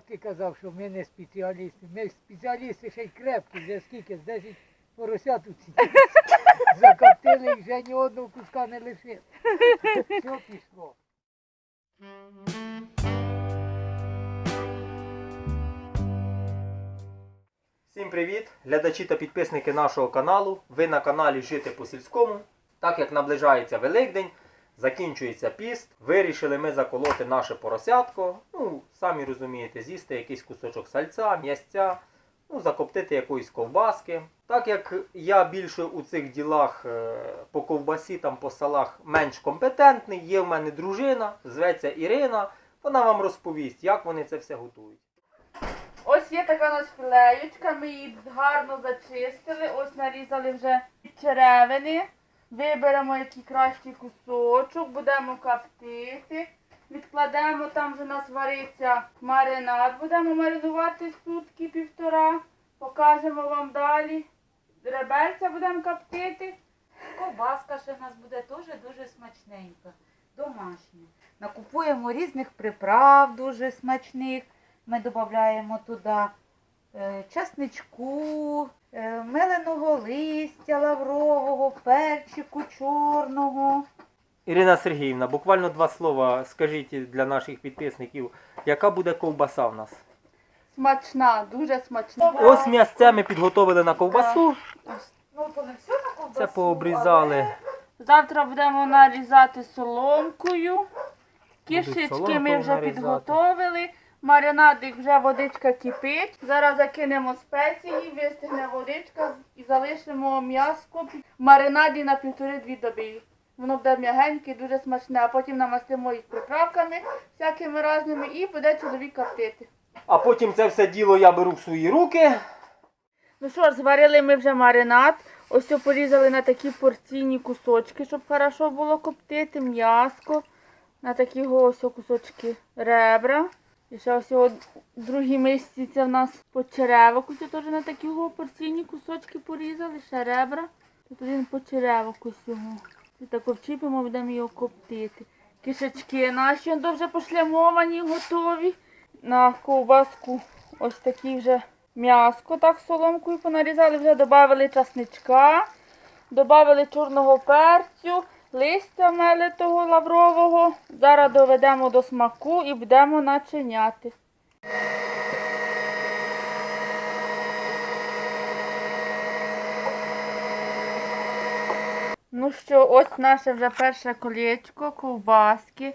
ти казав, що ми не спеціалісти. Ми спеціалісти ще й крепкі, вже скільки, з 10 поросят у ці. Закоптили і вже ні одного куска не лишили. Все пішло. Всім привіт, глядачі та підписники нашого каналу. Ви на каналі Жити по сільському. Так як наближається Великдень, закінчується піст, вирішили ми заколоти наше поросятко. Ну, самі розумієте, з'їсти якийсь кусочок сальця, м'ясця, ну, закоптити якоїсь ковбаски. Так як я більше у цих ділах е, по ковбасі, там по салах менш компетентний, є в мене дружина, зветься Ірина. Вона вам розповість, як вони це все готують. Ось є така нас філеєчка, ми її гарно зачистили, ось нарізали вже черевини. Виберемо який кращий кусочок, будемо коптити. Відкладемо, там вже у нас вариться маринад, будемо маринувати сутки півтора. Покажемо вам далі. Реберця будемо коптити. Ковбаска ще в нас буде теж дуже смачненька, домашня. Накупуємо різних приправ дуже смачних. Ми додаємо туди е, часничку, меленого листя лаврового, перчику чорного. Ірина Сергіївна, буквально два слова скажіть для наших підписників, яка буде ковбаса в нас? Смачна, дуже смачна. Ось м'ясце ми підготовили на ковбасу. Ну, то не все на ковбасу, Це пообрізали. Завтра будемо нарізати соломкою. Кишечки соломкою ми вже нарізати. підготовили. Маринадик вже водичка кипить. Зараз закинемо спеції, вистигне водичка і залишимо м'яско в маринаді на півтори-дві доби. Воно буде м'ягеньке, дуже смачне, а потім намастимо їх приправками всякими разними і буде чоловік коптити. А потім це все діло я беру в свої руки. Ну що ж, зварили ми вже маринад. Ось порізали на такі порційні кусочки, щоб хорошо було коптити, м'яско. На такі ось кусочки ребра. І ще ось о в другій мисці в нас почеревок. Ось теж на такі порційні кусочки порізали, ще ребра. Тут один почеревок ось його. І так вчіпимо, будемо його коптити. Кишечки наші вже пошлямовані, готові. На ковбаску ось такі вже м'яско так соломкою понарізали, вже додали часничка, додали чорного перцю, листя мелитого лаврового. Зараз доведемо до смаку і будемо начиняти. Ну що, ось наше вже перше колечко, ковбаски.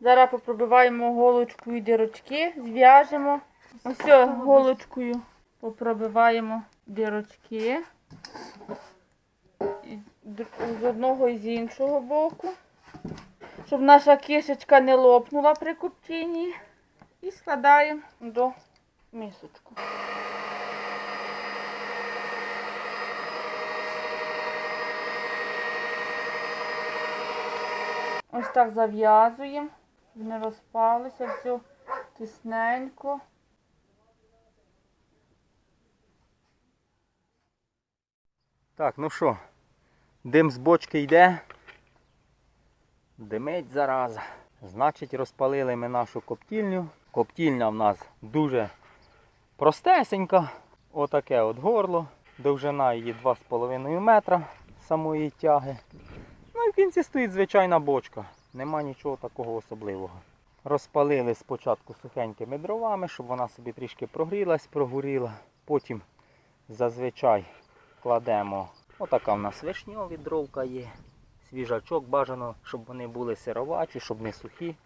Зараз попробиваємо голочкою дірочки, зв'яжемо. Ось голочкою попробиваємо дірочки. З одного і з іншого боку. Щоб наша кишечка не лопнула при копченні. І складаємо до мисочку. Ось так зав'язуємо, щоб не розпалося, все тисненько. Так, ну що, дим з бочки йде. Димить зараза. Значить, розпалили ми нашу коптільню. Коптільня в нас дуже простесенька. Отаке от горло. Довжина її 2,5 метра самої тяги. Ну і в кінці стоїть звичайна бочка. Нема нічого такого особливого. Розпалили спочатку сухенькими дровами, щоб вона собі трішки прогрілась, прогоріла. Потім зазвичай кладемо. Отака в нас вишньові дровка є. Свіжачок бажано, щоб вони були сироваті, щоб не сухі.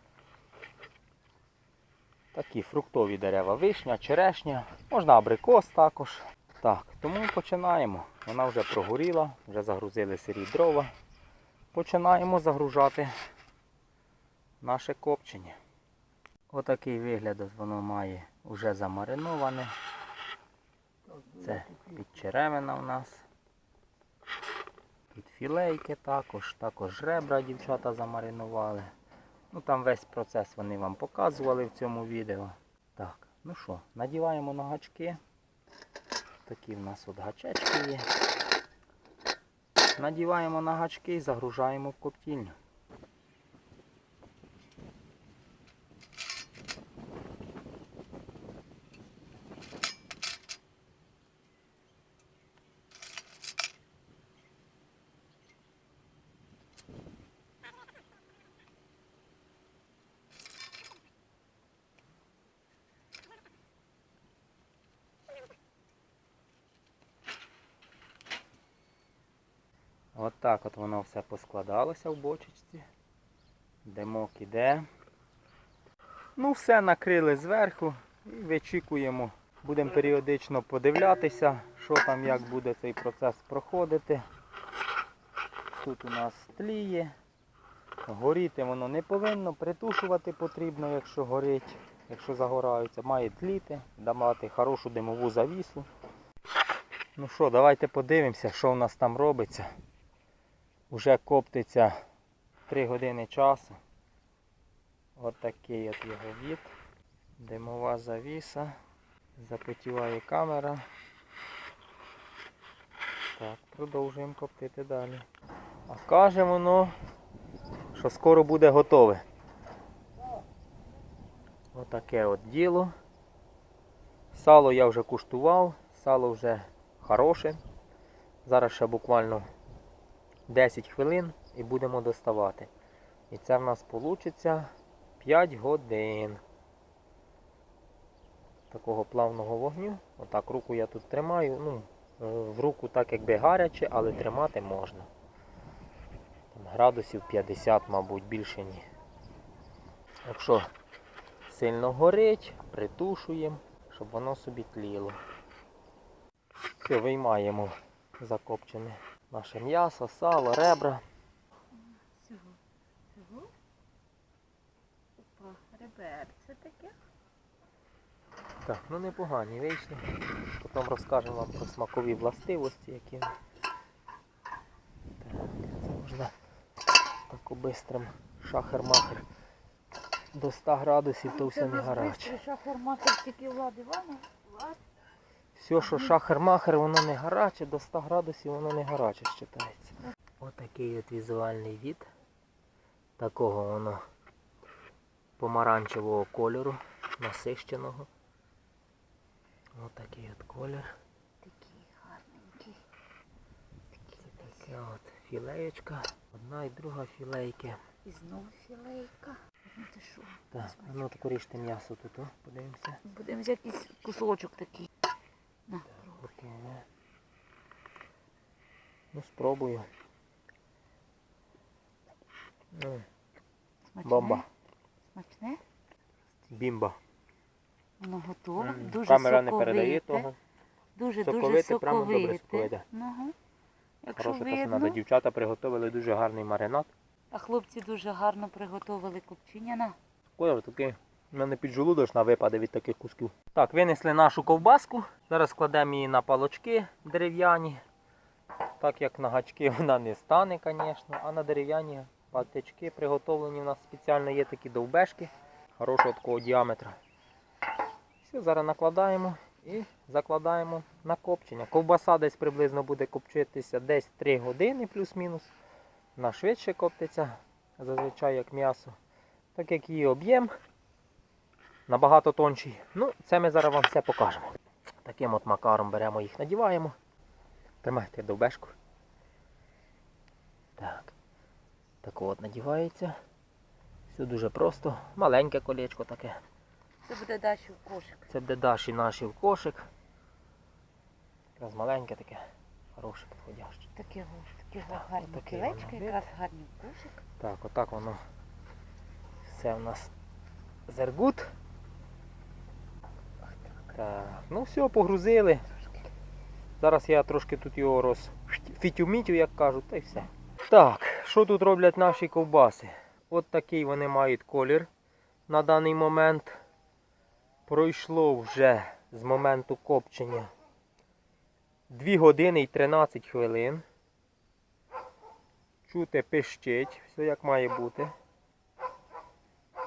Такі фруктові дерева, вишня, черешня, можна абрикос також. Так, тому починаємо. Вона вже прогоріла, вже загрузили сирі дрова. Починаємо загружати наше копчення. Отакий вигляд воно має вже замариноване. Це підчеревина у нас. Тут філейки також, також ребра дівчата замаринували. Ну там весь процес вони вам показували в цьому відео. Так, ну що, надіваємо на гачки. Такі в нас от гачечки є. Надіваємо на гачки і загружаємо в коптільню. От так от воно все поскладалося в бочечці. Димок іде. Ну, все накрили зверху і вичікуємо. Будемо періодично подивлятися, що там, як буде цей процес проходити. Тут у нас тліє. Горіти воно не повинно, притушувати потрібно, якщо горить, якщо загораються, має тліти, давати хорошу димову завісу. Ну що, давайте подивимося, що в нас там робиться. Уже коптиться 3 години часу. От такий от його від. Димова завіса. Запотіває камера. Так, продовжуємо коптити далі. А каже воно, що скоро буде готове. Отаке от діло. Сало я вже куштував, сало вже хороше. Зараз ще буквально 10 хвилин і будемо доставати. І це в нас вийде 5 годин. Такого плавного вогню. Отак руку я тут тримаю. Ну, е, в руку так якби гаряче, але тримати можна. Там градусів 50, мабуть, більше ні. Якщо сильно горить, притушуємо, щоб воно собі тліло. Все, виймаємо закопчене наше м'ясо, сало, ребра. Цього. Цього. Опа, реберце таке. Так, ну непогані вийшли. Потім розкажемо вам про смакові властивості, які. Так, це можна тако бистрим шахер-махер. До 100 градусів то все не гаряче. Шахар-махер тільки Влад Іванов. Все, що шахер-махер, воно не гаряче, до 100 градусів воно не гаряче вважається. Отакий от візуальний від. Такого воно помаранчевого кольору, насищеного. Отакий от колір. Такий гарненький. Це таке от філеєчка. Одна і друга філейки. І знову філейка. Ну ти що? Так, ну таку ріжте м'ясо тут, о, подивимося. Будемо якийсь кусочок такий. На, пробуй. Таке. Ну спробую. Смачне? бомба. Смачне? Бімба. Воно готове. М, Дуже Камера не передає того. Дуже Соковите, дуже прямо добре соковите. соковите. Ага. Якщо Хороше, видно. треба. Дівчата приготували дуже гарний маринад. А хлопці дуже гарно приготували копчення на. Колір такий. У мене піджелудочна випаде від таких кусків. Так, винесли нашу ковбаску. Зараз складемо її на палочки дерев'яні. Так як на гачки вона не стане, звісно, а на дерев'яні патички приготовлені у нас спеціально є такі довбешки хорошого такого діаметра. Все, зараз накладаємо і закладаємо на копчення. Ковбаса десь приблизно буде копчитися десь 3 години плюс-мінус. Вона швидше коптиться, зазвичай як м'ясо. Так як її об'єм набагато тонший. Ну, це ми зараз вам все покажемо. Таким от макаром беремо їх, надіваємо. Тримайте довбешку. Так. Так от надівається. Все дуже просто. Маленьке колечко таке. Це буде далі в кошик. Це буде Даші наші в кошик. Якраз маленьке таке. Хороше, підходяще. Таке таке го гарні кілечки, якраз гарні в кошик. Так, отак воно. Все у нас зергут. Так, ну все, погрузили. Зараз я трошки тут його розфітюмітю, як кажуть, та й все. Так, що тут роблять наші ковбаси? От такий вони мають колір на даний момент. Пройшло вже з моменту копчення 2 години і 13 хвилин. Чути пищить, все як має бути.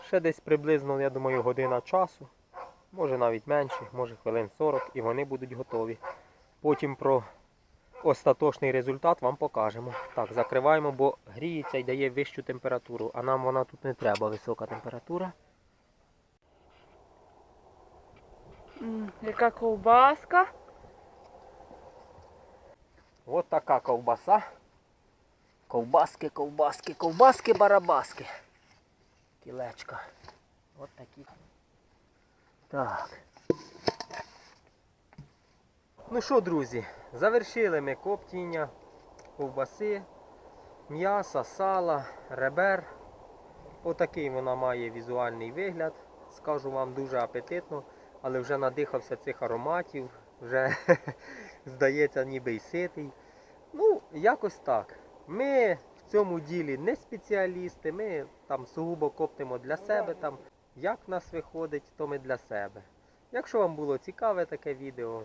Ще десь приблизно, я думаю, година часу. Може навіть менше, може хвилин 40 і вони будуть готові. Потім про остаточний результат вам покажемо. Так, закриваємо, бо гріється і дає вищу температуру, а нам вона тут не треба, висока температура. М, Яка ковбаска. От така ковбаса. Ковбаски, ковбаски, ковбаски, барабаски. Кілечка. От такі. Так. Ну що, друзі, завершили ми коптіння ковбаси. м'яса, сала, ребер. Отакий вона має візуальний вигляд. Скажу вам дуже апетитно, але вже надихався цих ароматів, вже здається, ніби й ситий. Ну, якось так. Ми в цьому ділі не спеціалісти, ми там сугубо коптимо для себе. Там, як в нас виходить, то ми для себе. Якщо вам було цікаве таке відео,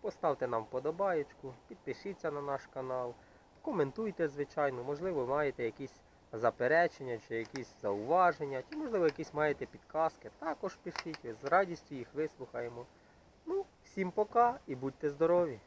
поставте нам вподобаєчку, підпишіться на наш канал, коментуйте, звичайно, можливо, маєте якісь заперечення чи якісь зауваження, чи можливо якісь маєте підказки. Також пишіть, з радістю їх вислухаємо. Ну, всім пока і будьте здорові!